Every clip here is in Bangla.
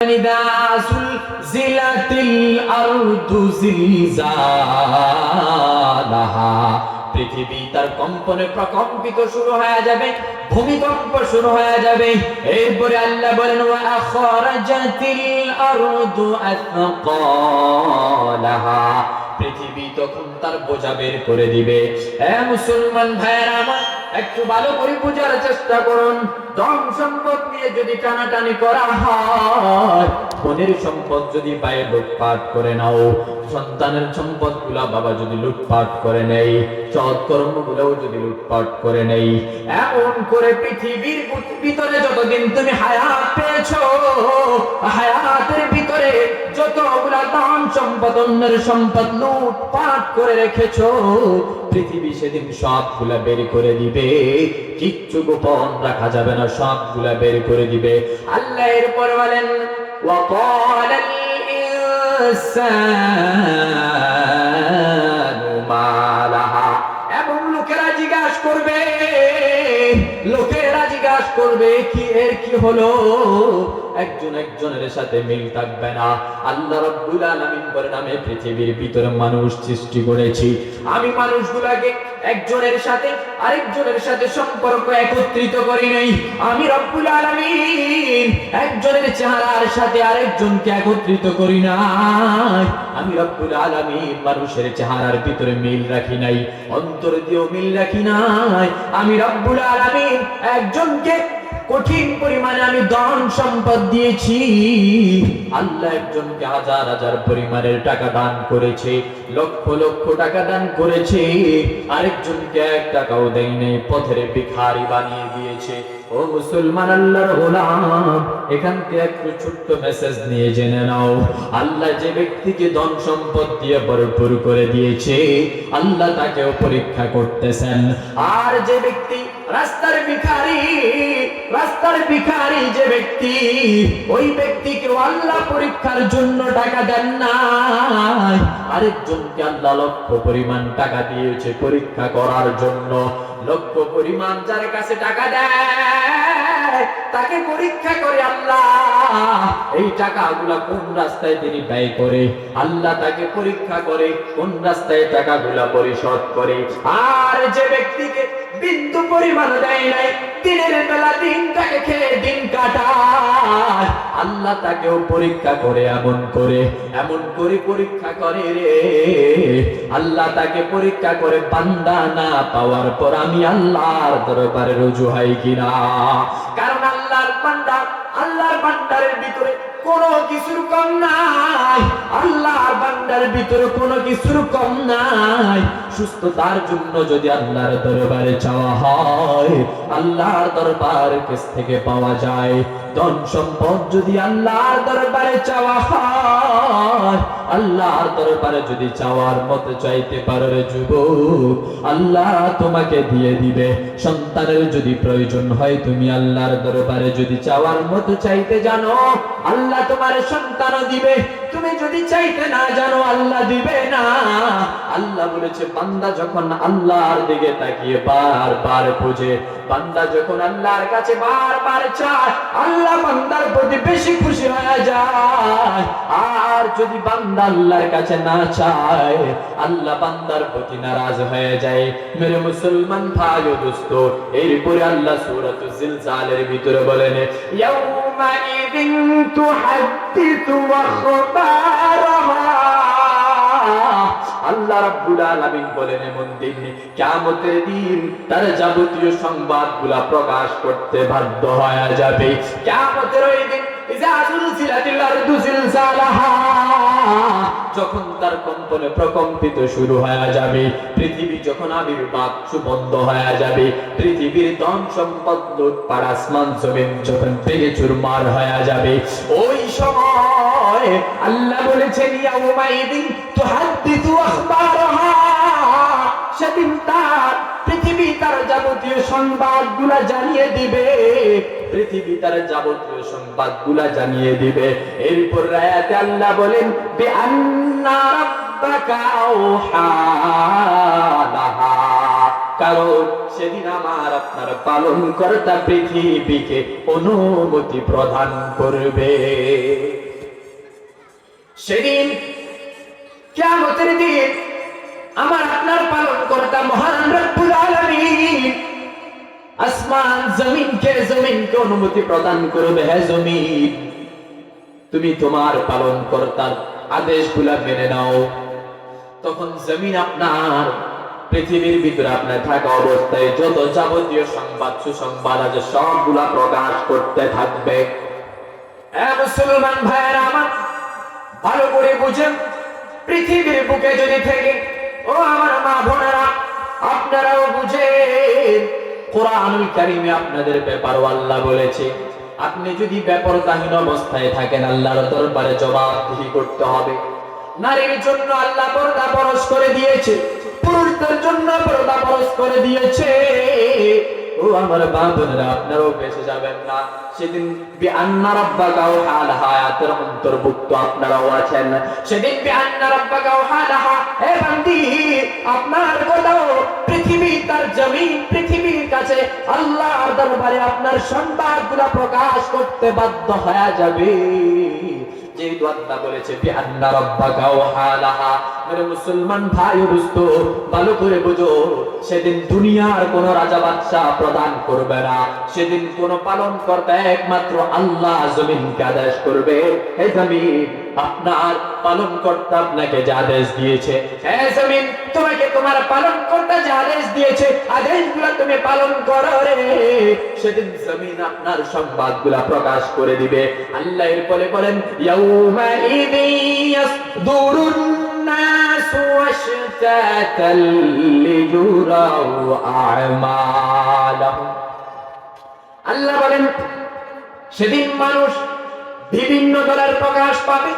إذا زلزلت الأرض زلزالها পৃথিবী তার কম্পনে প্রকম্পিত শুরু হয়ে যাবে ভূমিকম্প শুরু হয়ে যাবে এরপরে আল্লাহ বলেন ওয়া আখরাজাতিল আরদু আথকালাহা পৃথিবী তখন তার বোঝা বের করে দিবে এ মুসলমান ভাইয়েরা আমার একটু ভালো করে বোঝার চেষ্টা করুন। ধন সম্পদ নিয়ে যদি টানাটানি করা হয় বোনের সম্পদ যদি পায়ে লুটপাট করে নাও, সন্তানের সম্পদগুলা বাবা যদি লুটপাট করে নেই সৎ কর্ম গুলাও যদি লুটপাট করে নেই এমন করে পৃথিবীর ভিতরে যতদিন তুমি হায়াত পেয়েছো হায়াতের ভিতরে যতগুলা দান সম্পদ অন্যের সম্পদ লুটপাট করে রেখেছো পৃথিবী সেদিন সবগুলা বের করে দিবে কিচ্ছু গোপন রাখা যাবে না সবগুলা বের করে দিবে আল্লাহ এরপর বলেন وقال الإنسان লোকেরা জিজ্ঞাসা করবে কি এর কি হলো? একজন একজনের সাথে মিল থাকবে না। আল্লাহ রাব্বুল আলামিন বলেন পৃথিবীর ভিতরে মানুষ সৃষ্টি করেছি। আমি মানুষগুলাকে একজনের সাথে আরেকজনের সাথে সম্পর্ক একত্রিত করি নাই। আমি রব্বুল আলামিন একজনের চেহারার সাথে আরেকজনকে একত্রিত করি নাই। আমি রব্বুল আলামিন মানুষের চেহারার ভিতরে মিল রাখি নাই, অন্তর দিয়েও মিল রাখি নাই। আমি রব্বুল আলামিন একজনকে কঠিন পরিমাণে আমি ধন সম্পদ দিয়েছি। আল্লাহ একজনকে হাজার হাজার পরিমাণের টাকা দান করেছে, লক্ষ লক্ষ টাকা দান করেছে, আরেকজনকে এক টাকাও দেয় নেই, পথের ভিখারি বানিয়ে দিয়েছে। ও মুসলমান আল্লাহর গোলাম, এখান থেকে একটু ছোট্ট মেসেজ নিয়ে জেনে নাও। আল্লাহ যে ব্যক্তিকে ধন সম্পদ দিয়ে ভরপুর করে দিয়েছে, আল্লাহ তাকেও পরীক্ষা করতেছেন। আর যে ব্যক্তি রাস্তার ভিখারি রাস্তার ভিখারি যে ব্যক্তি, ওই ব্যক্তিকে আল্লাহ পরীক্ষার জন্য টাকা দেন না আরেকজনকে আল্লাহ লক্ষ পরিমাণ টাকা দিয়েছে পরীক্ষা করার জন্য। লক্ষ পরিমাণ যার কাছে টাকা দেয় তাকে পরীক্ষা করে আল্লাহ। এই টাকাগুলা কোন রাস্তায় তিনি ব্যয় করে? আল্লাহ তাকে পরীক্ষা করে কোন রাস্তায় টাকাগুলা পরিশোধ করে। আর যে ব্যক্তিকে বিন্দু পরিমাণ দেয় নাই, দিনের বেলা দিনটাকে খেয়ে দিন কাটায়। আল্লাহ তাকেও পরীক্ষা করে, এমন করে এমন করে পরীক্ষা করে রে। আল্লাহ তাকে পরীক্ষা করে, বান্দা না পাওয়ার পর আমি আল্লাহর দরবারে রুজু হয় কিনা? কারণ আল্লাহর বান্দা আল্লাহর বান্দারের ভিতরে কোনো কিছুর কম নাই। আল্লাহর বান্দার ভিতরে কোনো কিছুর কম নাই। সুস্থতার জন্য যদি আল্লাহর দরবারে চাওয়া হয়, আল্লাহর দরবার কাছ থেকে পাওয়া যায়। ধন সম্পদ যদি আল্লাহর দরবারে চাওয়া হয়, আল্লাহর দরবারে যদি চাওয়ার মতো চাইতে পারো রে যুবক, আল্লাহ তোমাকে দিয়ে দিবে। সন্তানের যদি প্রয়োজন হয়, তুমি আল্লাহর দরবারে যদি চাওয়ার মতো চাইতে জানো, আল্লাহ তোমার সন্তানও দিবে। তুমি যদি চাইতে না জানো, আল্লাহ দিবে না। আল্লাহ বলেছে, বান্দা যখন আল্লাহর দিকে তাকিয়ে বারবার খুঁজে, বান্দা যখন আল্লাহর কাছে বারবার চায়, আল্লাহ বান্দার প্রতি বেশি খুশি হয়ে যায়। আর যদি বান্দা আল্লাহর কাছে না চায়, আল্লাহ বান্দার প্রতি নারাজ হয়ে যায়। মেরে মুসলমান ভাই ও দোস্ত, এরপরে আল্লাহ সূরাত জিলজালের ভিতরে বলেন ইয়াউমাইদিন তুহাদ্দিতু আখবারাহা। আল্লাহ রাব্বুল আলামিন বলেন, এমন দিন, কিয়ামতের দিন তার যাবতীয় সংবাদগুলা প্রকাশ করতে বাধ্য হয়ে যাবে। কিয়ামতের ওই দিন ইজা জুলজিলাতিল আরদু জিলজালাহা যখন তার কম্পনে প্রকম্পিত শুরু হয়ে যাবে, পৃথিবী যখন আবির্ভাব সুবদ্ধ হয়ে যাবে, পৃথিবীর ধন সম্পদ, লুটপাট, আসমান জমিন যখন পেয়ে চুরমার হয়ে যাবে, ওই সময় আল্লাহ বলেছেন, ইয়াউমাইদিন তুহাদ্দিতু আখবারাহা সেদিন তার পৃথিবী তার যাবতীয় সংবাদগুলা জানিয়ে দিবে। পৃথিবী তার যাবতীয় সংবাদগুলা জানিয়ে দিবে। এরপর রায়াতে আল্লাহ বলেন আওহা লাহা। কারণ সেদিন আমার আপনার পালন কর্তা পৃথিবীকে অনুমতি প্রদান করবে। সেদিন কেমতের দিন আমার আপনার পালন কর্তা মহান রব্বুল আলামিন আসমান জমিনকে জমিনকে অনুমতি প্রদান করবে, হে জমিন। তুমি তোমার পালন কর্তার আদেশগুলা মেনে নাও। তখন জমিন আপনার, পৃথিবীর ভিতরে আপনার থাকা অবস্থায় যত যাবতীয় সংবাদ, সুসংবাদ আছে, সবগুলা প্রকাশ করতে থাকবে। মুসলমান ভাইয়েরা আমার, ভালো করে বুঝেন, পৃথিবীর বুকে যদি থেকে ও আমার মা বোনেরা, আপনারাও বুঝেন, কোরআনুল কারিমে আপনাদের ব্যাপারও আল্লাহ বলেছে। আপনি যদি ব্যাপারতাহীন অবস্থায় থাকেন, আল্লাহর দরবারে জবাবদিহি করতে হবে। নারীর জন্য আল্লাহ পর্দা পরশ করে দিয়েছে, পুরুষদের জন্য পর্দা পরশ করে দিয়েছে। ও আমার বাবনরা আপনারাও বেঁচে যাবেন না। সেদিন বিআন্না রাব্বাকা ওয়া হালাহা আয়াতের অন্তর্ভুক্ত আপনারাও আছেন। সেদিন বিআন্না রাব্বাকা আপনার কথাও পৃথিবী তার জমিন, পৃথিবীর কাছে আল্লাহর দরবারে আপনার সংবাদগুলো প্রকাশ করতে বাধ্য হয়ে যাবে। ভালো করে বুঝো, সেদিন দুনিয়ার কোন রাজা প্রদান করবে না। সেদিন কোন পালন করতে একমাত্র আল্লাহ জমিনকে আদেশ করবে। হে জমিন আপনার পালন কর্তা আপনাকে যে আদেশ দিয়েছে হে জমিন তোমাকে তোমার পালন কর্তা যে আদেশ দিয়েছে আদেশগুলো তুমি পালন করো রে সেদিন জমিন আপনার সংবাদগুলা প্রকাশ করে দিবে আল্লাহ এর পরে বলেন ইয়াউমা ইদি ইয়াসদুরুন الناس واشتاتا ليروا أعمالهم আল্লাহ বলেন সেদিন মানুষ বিভিন্ন দলের প্রকাশ পাবে।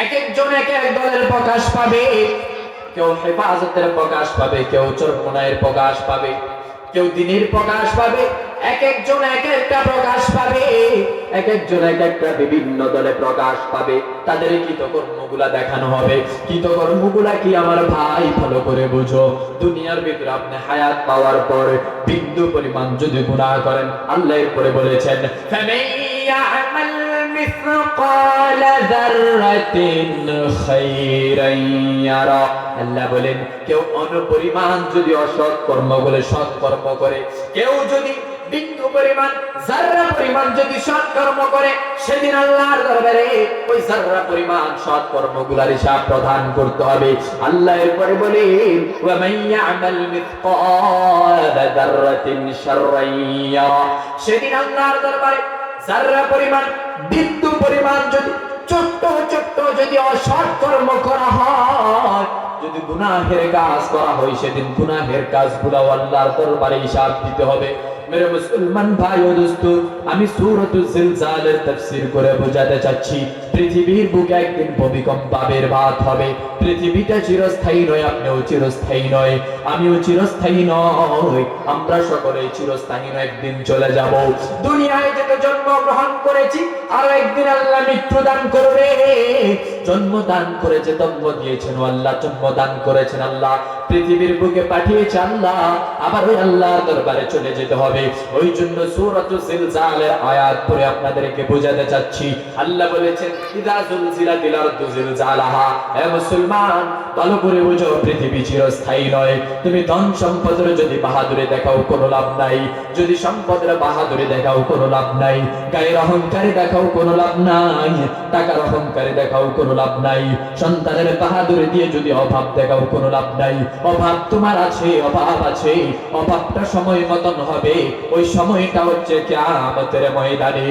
এক একজন এক এক দলের প্রকাশ পাবে। কেউ হেফাজতের প্রকাশ পাবে, কেউ চরমোনায়ের প্রকাশ পাবে, কেউ দিনের প্রকাশ পাবে। এক একজন এক একটা প্রকাশ পাবে। এক একজন এক একটা বিভিন্ন দলে প্রকাশ পাবে। তাদের কৃতকর্মগুলা দেখানো হবে। কৃতকর্মগুলা কি আমার ভাই? ভালো করে বুঝো। দুনিয়ার ভিতরে আপনি হায়াত পাওয়ার পর বিন্দু পরিমাণ যদি গুণা করেন, আল্লাহ পরে বলেছেন ফ্যামিলি مثقال ذرة خيرا يرى আল্লাহ বলেন কেউ অনুপরিমাণ যদি অসৎ কর্ম বলে সৎ কর্ম করে কেউ যদি বিন্দু পরিমাণ জাররা পরিমাণ যদি সৎ কর্ম করে সেদিন আল্লাহর দরবারে ওই জাররা পরিমাণ সৎ কর্মগুলার হিসাব প্রদান করতে হবে আল্লাহ এরপরে বলে ওয়া মান ইয়ামাল মিথকালা যাররাতিন শাররান ইয়ারা সেদিন আল্লাহর দরবারে জাররা পরিমাণ বিন্দু পরিমাণ যদি ছোট্ট ছোট্ট যদি অসৎ কর্ম করা হয়, যদি গুনাহের কাজ করা হয়, সেদিন গুনাহের কাজগুলো আল্লাহর দরবারে হিসাব দিতে হবে। মেরে মুসলমান ভাই ও দোস্ত আমি সূরাতুল জিলজালের তাফসীর করে বোঝাতে চাচ্ছি পৃথিবীর বুকে একদিন ভূমিকম্প আবির্ভাব হবে পৃথিবীটা চিরস্থায়ী নয় আপনিও চিরস্থায়ী নয়। আমিও চিরস্থায়ী নয়। আমরা সকলে চিরস্থায়ী নয়, একদিন চলে যাব। দুনিয়ায় যেতে জন্মগ্রহণ করেছি, আর একদিন আল্লাহ মৃত্যু দান করবে। জন্ম দান করেছে, জন্ম দিয়েছেন আল্লাহ জন্ম দান করেছেন আল্লাহ। পৃথিবীর বুকে পাঠিয়েছে আল্লাহ, আবার ওই আল্লাহর দরবারে চলে যেতে হবে। ওই জন্য সূরাতুল জিলজালের আয়াত পড়ে আপনাদেরকে বোঝাতে চাচ্ছি। আল্লাহ বলেছেন, ইদা জুলজিলাতিল আরদু জিলজালাহা। হে মুসলমান ভালো করে বুঝো, পৃথিবী চিরস্থায়ী নয়। তুমি ধন সম্পদের যদি বাহাদুরি দেখাও, কোনো লাভ নাই। যদি সম্পদের বাহাদুরি দেখাও, কোনো লাভ নাই। গায়ের অহংকারে দেখাও, কোনো লাভ নাই। টাকার অহংকারে দেখাও, কোনো লাভ নাই। সন্তানের বাহাদুরি দিয়ে যদি অভাব দেখাও, কোনো লাভ নাই। অভাব তোমার আছে, অভাব আছে। অভাবটা সময় মতন হবে। ওই সময়টা হচ্ছে কে আমাদের ময়দানে।